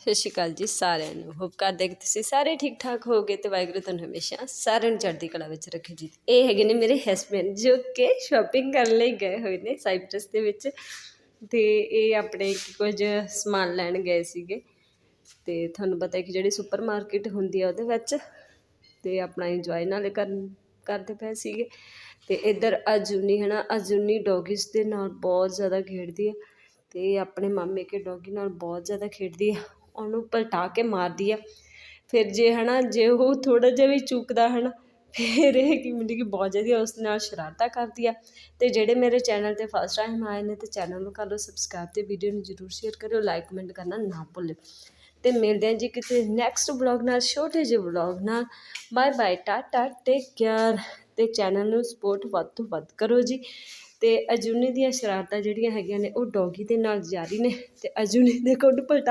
ਸਤਿ ਸ਼੍ਰੀ ਅਕਾਲ ਜੀ ਸਾਰਿਆਂ ਨੂੰ। ਹੋਪ ਕਰਦੇ ਕਿ ਤੁਸੀਂ ਸਾਰੇ ਠੀਕ ਠਾਕ ਹੋਗੇ ਤੇ ਵਾਹਿਗੁਰੂ ਤੁਹਾਨੂੰ ਹਮੇਸ਼ਾ ਸਾਰਿਆਂ ਨੂੰ ਚੜ੍ਹਦੀ ਕਲਾ ਵਿੱਚ ਰੱਖੇ ਜੀ। ਇਹ ਹੈਗੇ ਨੇ ਮੇਰੇ ਹਸਬੰਡ ਜੋ ਕਿ ਸ਼ਾਪਿੰਗ ਕਰਨ ਲਈ ਗਏ ਹੋਏ ਨੇ ਸਾਈਪ੍ਰਸ ਦੇ ਵਿੱਚ ਤੇ ਇਹ ਆਪਣੇ ਕੁਝ ਸਮਾਨ ਲੈਣ ਗਏ ਸੀਗੇ ਤੇ ਤੁਹਾਨੂੰ ਪਤਾ ਹੈ ਕਿ ਜਿਹੜੀ ਸੁਪਰ ਮਾਰਕੀਟ ਹੁੰਦੀ ਆ ਉਹਦੇ ਵਿੱਚ ਤੇ ਆਪਣਾ ਇੰਜੋਏ ਨਾਲੇ ਕਰਨ ਕਰਦੇ ਪਏ ਸੀਗੇ ਤੇ ਇੱਧਰ ਅਜੂਨੀ ਹੈ ਨਾ, ਅਜੂਨੀ ਡੌਗਿਸ ਦੇ ਨਾਲ ਬਹੁਤ ਜ਼ਿਆਦਾ ਖੇਡਦੀ ਹੈ ਤੇ ਆਪਣੇ ਮਾਮੇ ਕੇ ਡੌਗੀ ਨਾਲ ਬਹੁਤ ਜ਼ਿਆਦਾ ਖੇਡਦੀ ਹੈ ਉਹਨੂੰ ਪਲਟਾ ਕੇ ਮਾਰਦੀ ਆ। ਫਿਰ ਜੇ ਹੈ ਨਾ ਜੇ ਉਹ ਥੋੜ੍ਹਾ ਜਿਹਾ ਵੀ ਚੁੱਕਦਾ ਨਾ ਫਿਰ ਇਹ ਕਿ ਮਿਲਦੀ ਕਿ ਬਹੁਤ ਜ਼ਿਆਦਾ ਉਸ ਨਾਲ ਸ਼ਰਾਰਤਾਂ ਕਰਦੀ ਆ। ਅਤੇ ਜਿਹੜੇ ਮੇਰੇ ਚੈਨਲ ਤੇ ਫਸਟ ਟਾਈਮ ਆਏ ਨੇ, ਤੇ ਚੈਨਲ ਨੂੰ ਕਰ ਲਓ ਸਬਸਕ੍ਰਾਈਬ ਅਤੇ ਵੀਡੀਓ ਨੂੰ ਜਰੂਰ ਸ਼ੇਅਰ ਕਰਿਓ ਲਾਈਕ ਕਮੈਂਟ ਕਰਨਾ ਨਾ ਭੁੱਲਿਓ। ਅਤੇ ਮਿਲਦੇ ਹਾਂ ਜੀ ਕਿਤੇ ਨੈਕਸਟ ਵਲੌਗ ਨਾਲ, ਛੋਟੇ ਜਿਹੇ ਵਲੌਗ ਨਾਲ। Bye bye tata take care ਅਤੇ ਚੈਨਲ ਨੂੰ ਸਪੋਰਟ ਵੱਧ ਤੋਂ ਵੱਧ ਕਰੋ ਜੀ। ਅਤੇ ਅਜੂਨੀ ਦੀਆਂ ਸ਼ਰਾਰਤਾਂ ਜਿਹੜੀਆਂ ਹੈਗੀਆਂ ਨੇ, ਉਹ ਡੌਗੀ ਦੇ ਨਾਲ ਜਾਰੀ ਨੇ। ਅਤੇ ਅਜੂਨੀ ਦੇ ਕੋਲ ਪਲਟਾ